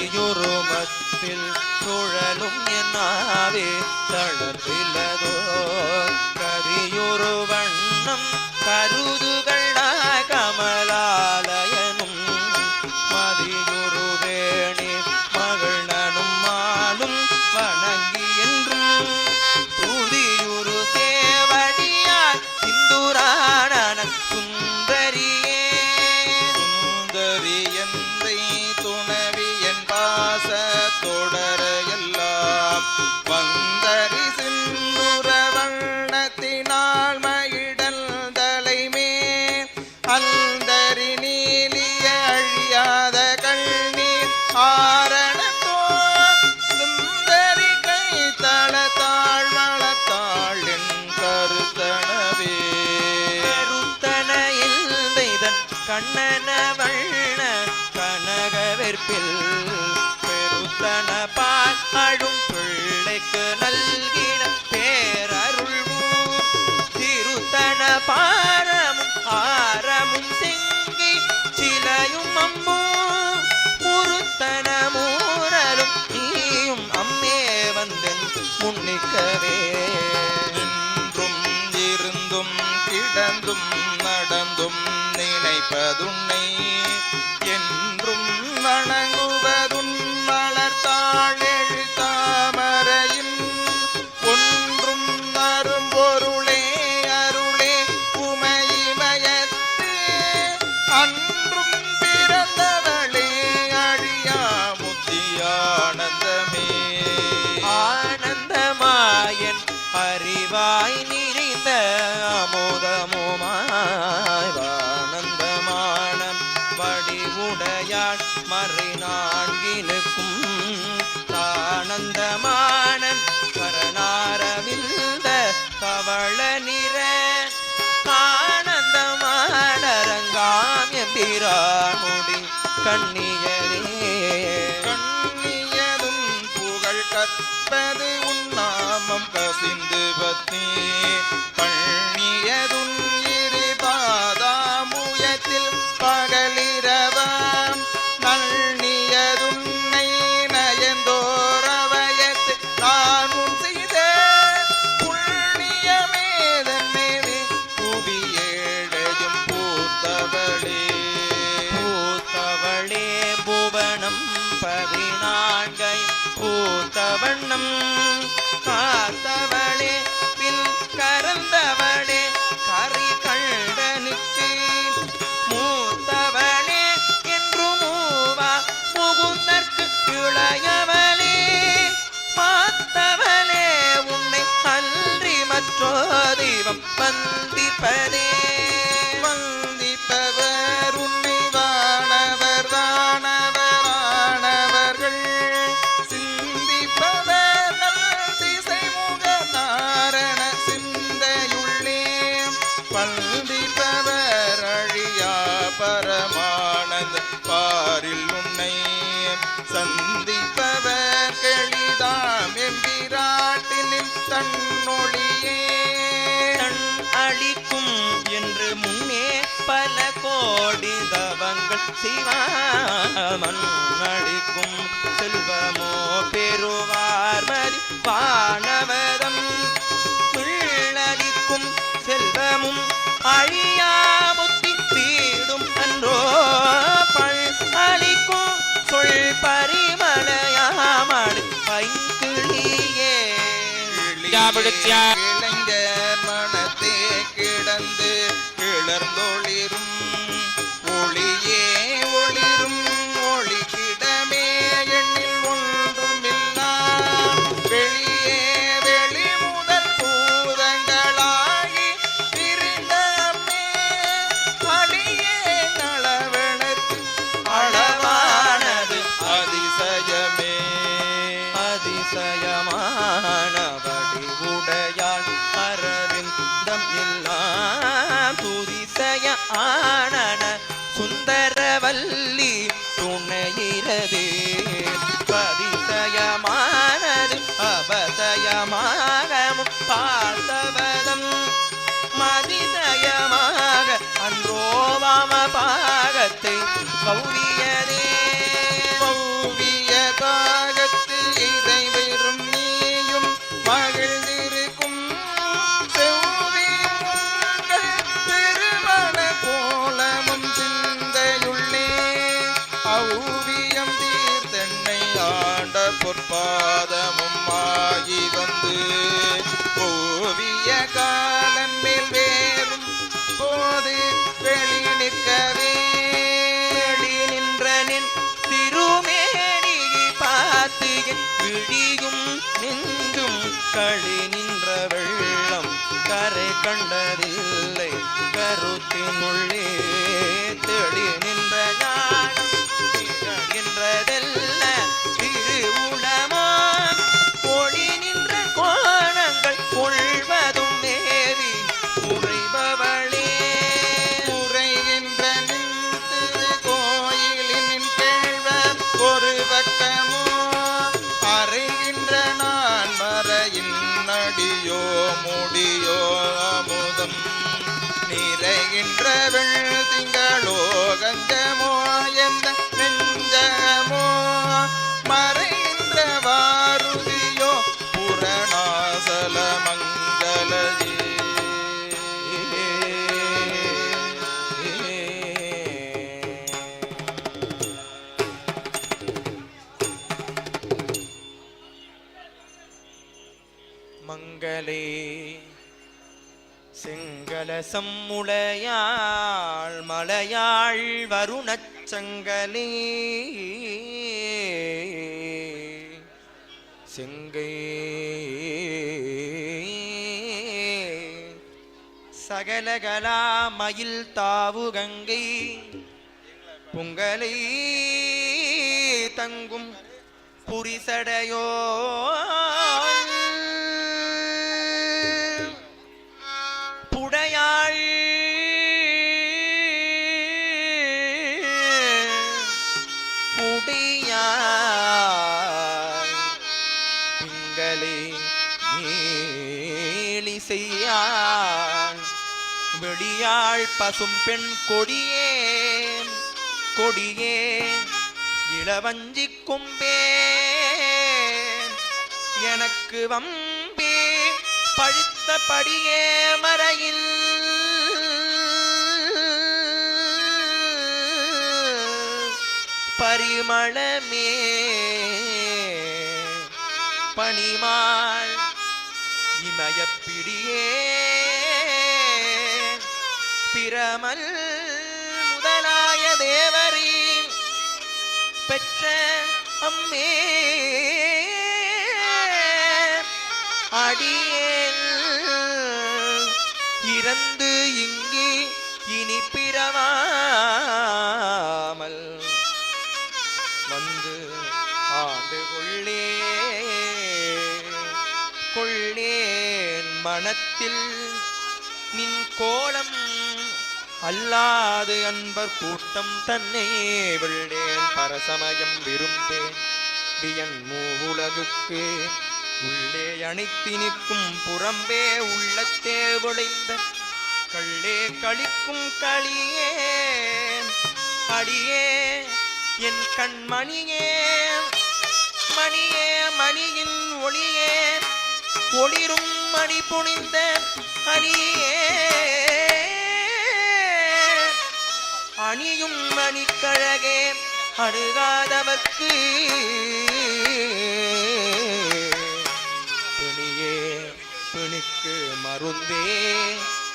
പത്തതിയേയുറുമത്തിൽ തുഴലും എന്നാവേ തളത്തിലതോ കരിയുറുവണ്ണം കരുതുകള കമലാലയ பிள்ளைக்கு நல்கின திருத்தன பாரமும் ஆரமும் செங்கி சிலையும் அம்பும் முருத்தன மூரலும் நீயும் அம்மே வந்தென் முன்னிக்கவே. இருந்தும் கிடந்தும் நடந்தும் நினைப்பதுன்னை கண்ணியரே. கண்ணியதும் புகழ் கற்பது உன்னாமம் கசிந்து பத்தி கண்ணியதும் இரு பாதாமுயத்தில் பகலிரவாம். புவனம் பூத்த வண்ணம் காத்தவளே பின் கறந்தவளே கரி கண்டனுக்கு மூத்தவளே என்று மூவா முகுந்தற்கு இளையவளே. பார்த்தவளே உன்னை அன்றி மற்றோ தெய்வம் வந்திப்பதே. தன்னொழியே. கண் அளிக்கும் என்று முன்னே பல கோடி தவங்கள் சிவாமன் அளிக்கும் செல்வமோ பெருவார்மதி வானவதம் பிள்ளளிக்கும் പിടിച്ച நெஞ்சும் களி நின்ற வெள்ளம் கரை கண்டதில்லை கருத்தினுள்ளே மறையின் நடியோ முடியோ அமுதம் நிறைகின்ற வெள் திங்களோ கஞ்சமோ எந்த செங்கலசம் மலையாள் வருணச்சங்கலே செங்கை சகலகலா மயில் தாவு கங்கை. பொங்கலை தங்கும் புரிசடையோ. கொடியாள் பசும் பெண் கொடியே கொடியே இளவஞ்சி கும்பே எனக்கு வம்பே பழுத்தபடியே மறையில். பரிமளமே பனிமாள் இமயப்பிடியே. பிரமல் முதலாய தேவரீ பெற்ற அம்மே. அடியேல் இறந்து இங்கு இனி பிறவாமல் வந்து ஆண்டு கொள்ளே. கொள்ளேன் மனத்தில் நின் கோலம் அல்லாது அன்பர் கூட்டம் தன்னை விள்ளேன். பரசமயம் விரும்பேன். வியன் மூவுலகுக்கு உள்ளே அணைத்தி நிற்கும் புறம்பே உள்ளத்தே விளைந்த கள்ளே கழிக்கும் களியே. அடியே என் கண்மணியே மணியே மணியின் ஒளியே. ஒளிரும் மணி புனிந்த அணியே. அணியும் மணிக்கழகே அணுகாதவர்க்கு துணியே துணிக்கு மருந்தே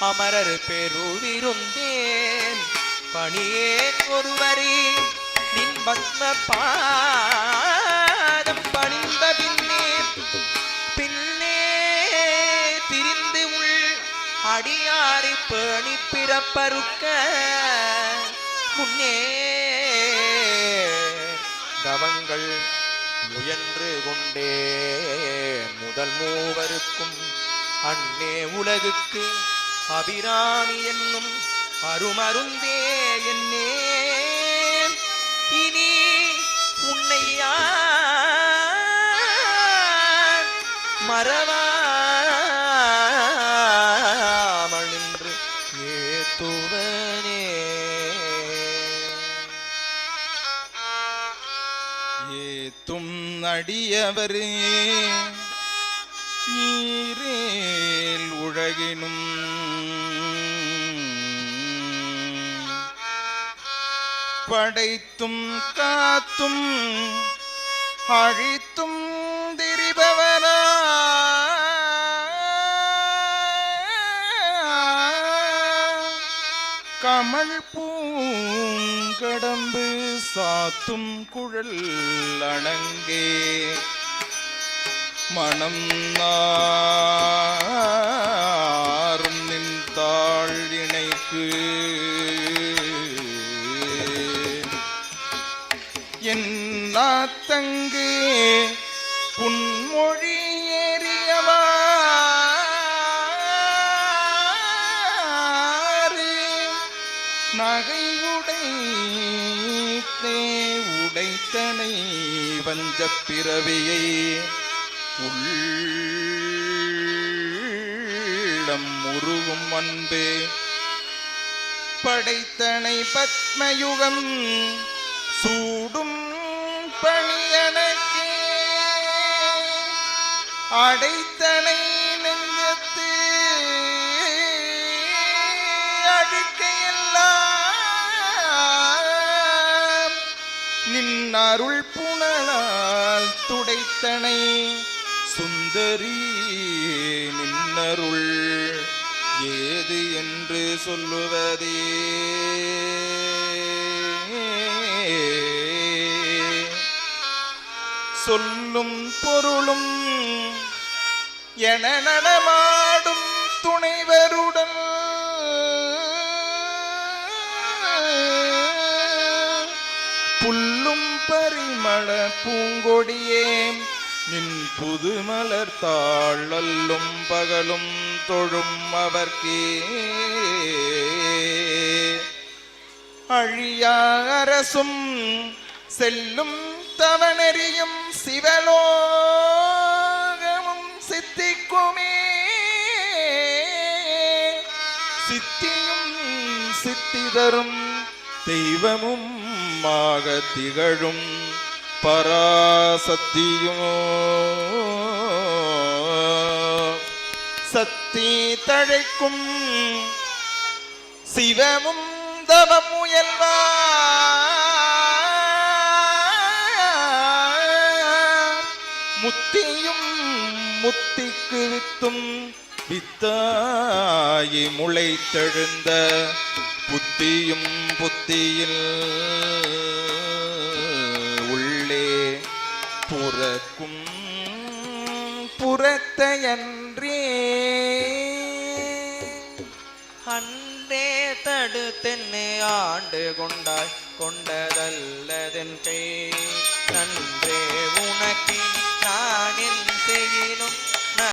அமரர் பெருவிருந்தேன். பணியே ஒருவரே நின் பத்ம பாதம் பணிந்த பின்னே பின்னே திரிந்து உள் அடியாறு பணி பிறப்பருக்க முன்னே தவங்கள் முயன்று கொண்டே முதல் மூவருக்கும் அன்னே உலகுக்கு அபிராமி என்னும் அருமருந்தே என்னே. இனி உன்னை யார் ஏத்தும் நடியவர் ஈரேல் உழகினும் படைத்தும் காத்தும் அழித்தும் திரிபவனா கமல் பூங்கடம்பு சாத்தும் குழல் அணங்கே மனம் நான் உடைத்தே உடைத்தனை வந்த பிறவியை உள்ளம் உருகும் அன்பே. படைத்தனை பத்மயுகம் சூடும் பணியனக்கே. அடைத்தனை அருள் புனலால் துடைத்தனை. சுந்தரி நின்னருள் ஏது என்று சொல்லுவதே. சொல்லும் பொருளும் என நடமாடும் துணைவருடன் பரிமள பூங்கொடியே. நின் புது மலர் தாழல்லும் பகலும் தொழும் அவர்க்கே. அழியா அரசும் செல்லும் தவனெறியும் சிவலோகமும் சித்திக்குமே. சித்தியும் சித்திதரும் தெய்வமும் மாக திகழும் பராசத்தியும் சக்தி தழைக்கும் சிவமும் தவம் முயல்வா முத்தியும் முத்திக்கு வித்தும் வித்தாயி முளைத்தெழுந்த புத்தியும் புத்தியில். புறத்தையன்றே அன்றே தடுத்தென்னை ஆண்டு கொண்டாய் கொண்டதல்லதென் கை. நன்றே உனக்கு நான் என் செய்யினும்